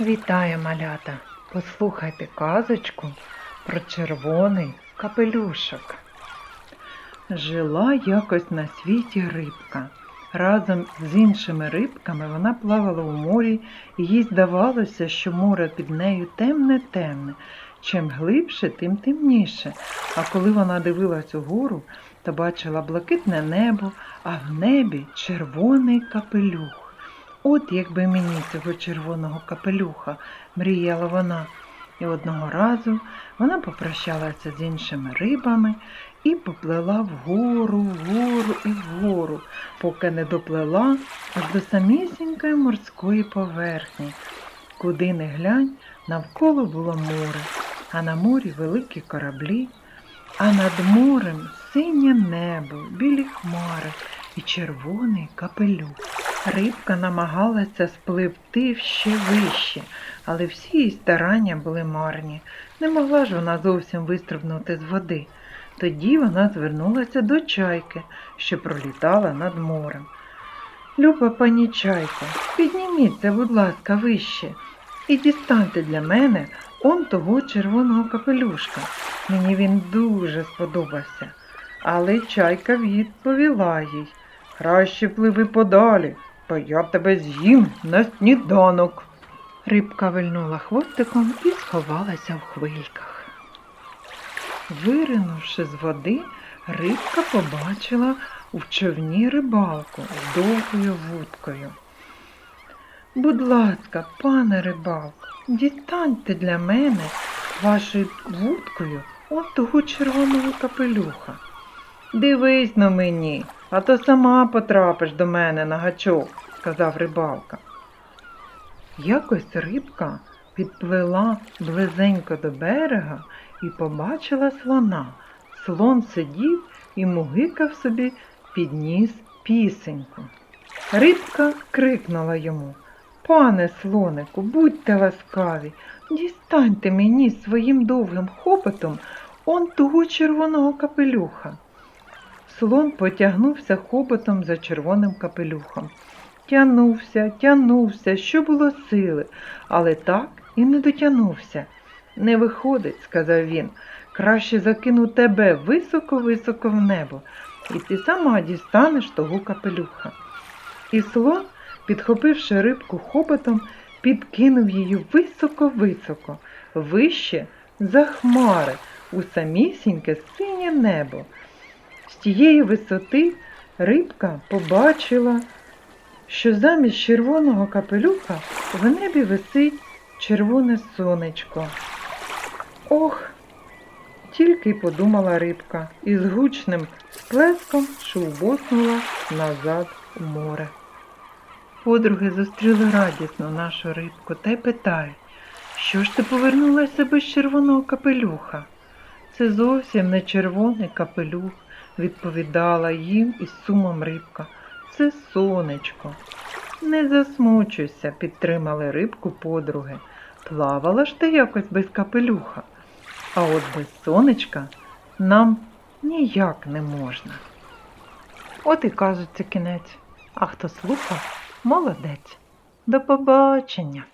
Вітаю, малята! Послухайте казочку про червоний капелюшок. Жила якось на світі рибка. Разом з іншими рибками вона плавала у морі, і їй здавалося, що море під нею темне-темне. Чим глибше, тим темніше. А коли вона дивилась угору, то бачила блакитне небо, а в небі червоний капелюх. От якби мені цього червоного капелюха, мріяла вона. І одного разу вона попрощалася з іншими рибами і поплила вгору, вгору і вгору, поки не доплила аж до самісінької морської поверхні. Куди не глянь, навколо було море, а на морі великі кораблі, а над морем синє небо, білі хмари і червоний капелюх. Рибка намагалася спливти ще вище, але всі її старання були марні. Не могла ж вона зовсім вистрибнути з води. Тоді вона звернулася до чайки, що пролітала над морем. Люба пані чайко, підніміться, будь ласка, вище, і дістаньте для мене он того червоного капелюшка. Мені він дуже сподобався. Але чайка відповіла їй. Краще пливи подалі, бо я тебе з'їм на сніданок. Рибка вильнула хвостиком і сховалася в хвильках. Виринувши з води, рибка побачила у човні рибалку з довгою вудкою. Будь ласка, пане рибалко, дістаньте для мене вашою вудкою от того червоного капелюха. Дивись на мені, а то сама потрапиш до мене на гачок, сказав рибалка. Якось рибка підплила близенько до берега і побачила слона. Слон сидів і мугикав собі підніс пісеньку. Рибка крикнула йому Пане слонику, будьте ласкаві, дістаньте мені своїм довгим хопотом он того червоного капелюха. Слон потягнувся хоботом за червоним капелюхом. Тянувся, тянувся, що було сили, але так і не дотягнувся. Не виходить, сказав він, краще закину тебе високо-високо в небо, і ти сама дістанеш того капелюха. І слон, підхопивши рибку хоботом, підкинув її високо-високо, вище за хмари, у самісіньке синє небо. З тієї висоти рибка побачила, що замість червоного капелюха в небі висить червоне сонечко. Ох, тільки подумала рибка і з гучним сплеском шубоснула назад у море. Подруги зустріли радісно нашу рибку та й питають, що ж ти повернулася без червоного капелюха? Це зовсім не червоний капелюх, відповідала їм із сумом рибка. Це сонечко. Не засмучуйся, підтримали рибку подруги. Плавала ж ти якось без капелюха, а от без сонечка нам ніяк не можна. От і кажуть, це кінець. А хто слухав, молодець. До побачення!